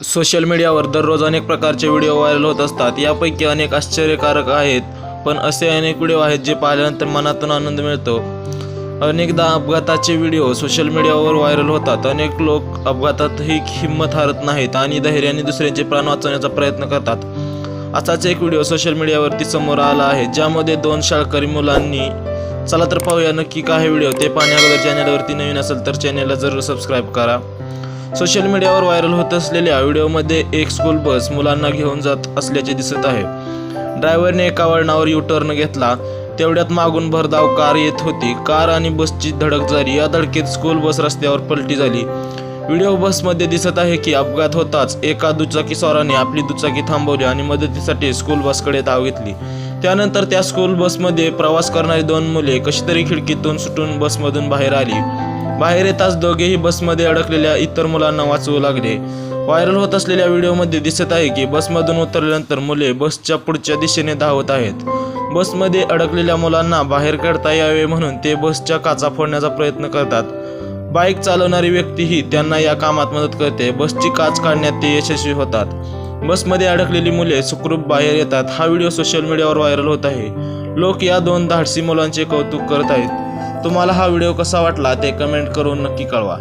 Social मीडियावर दररोज अनेक प्रकारचे व्हिडिओ व्हायरल होत असतात. यापैकी अनेक आश्चर्यकारक आहेत पण असे अनेक व्हिडिओ आहेत जे पाहिल्यानंतर मनातून आनंद मिळतो. अनेकदा अपघाताचे व्हिडिओ सोशल मीडियावर व्हायरल होतात. अनेक लोक अपघातातही हिंमत हारत नाहीत आणि धैर्याने दुसऱ्यांचे प्राण वाचवण्याचा प्रयत्न करतात. असाच एक व्हिडिओ सोशल मीडियावरती समोर आला आहे ज्यामध्ये दोन शाळकरी मुलांनी चला तर पाहूया नक्की काय व्हिडिओ. ते पाहण्या अगोदर चॅनलवरती नवीन असेल तर चॅनलला जरूर सबस्क्राईब करा. सोशल मीडियावर व्हायरल होत असलेल्या व्हिडिओमध्ये एक स्कूल बस मुलांना घेऊन जात असल्याचे दिसत आहे. ड्रायव्हरने एका वळणावर यू टर्न घेतला. तेवढ्यात मागून भरधाव कार येत होती. कार आणि बसची धडक झाली. या धडकेत स्कूल बस रस्त्यावर पलटी झाली. व्हिडिओ बसमध्ये दिसत आहे की अपघात होताच एका दुचाकीस्वाराने आपली दुचाकी थांबवली आणि मदतीसाठी स्कूल बसकडे धाव घेतली. त्यानंतर त्या स्कूल बसमध्ये प्रवास करणारी दोन मुले कशी तरी खिडकीतून सुटून बसमधून बाहेर आली. बाहेर येताच दोघेही बसमध्ये अडकलेल्या इतर मुलांना वाचवू लागले. व्हायरल होत असलेल्या व्हिडिओमध्ये दिसत आहे की बसमधून उतरल्यानंतर मुले बसच्या पुढच्या दिशेने धावत आहेत. बसमध्ये अडकलेल्या मुलांना बाहेर काढता यावे म्हणून ते बसच्या काचा फोडण्याचा प्रयत्न करतात. बाईक चालवणारी व्यक्तीही त्यांना या कामात मदत करते. बसची काच काढण्यात ते यशस्वी होतात. बसमध्ये अडकलेली मुले सुखरूप बाहेर येतात. हा व्हिडिओ सोशल मीडियावर व्हायरल होत आहे. लोक या दोन धाडसी मुलांचे कौतुक करत आहेत. तुम्हाला हा व्हिडिओ कसा वाटला ते कमेंट करून नक्की कळवा.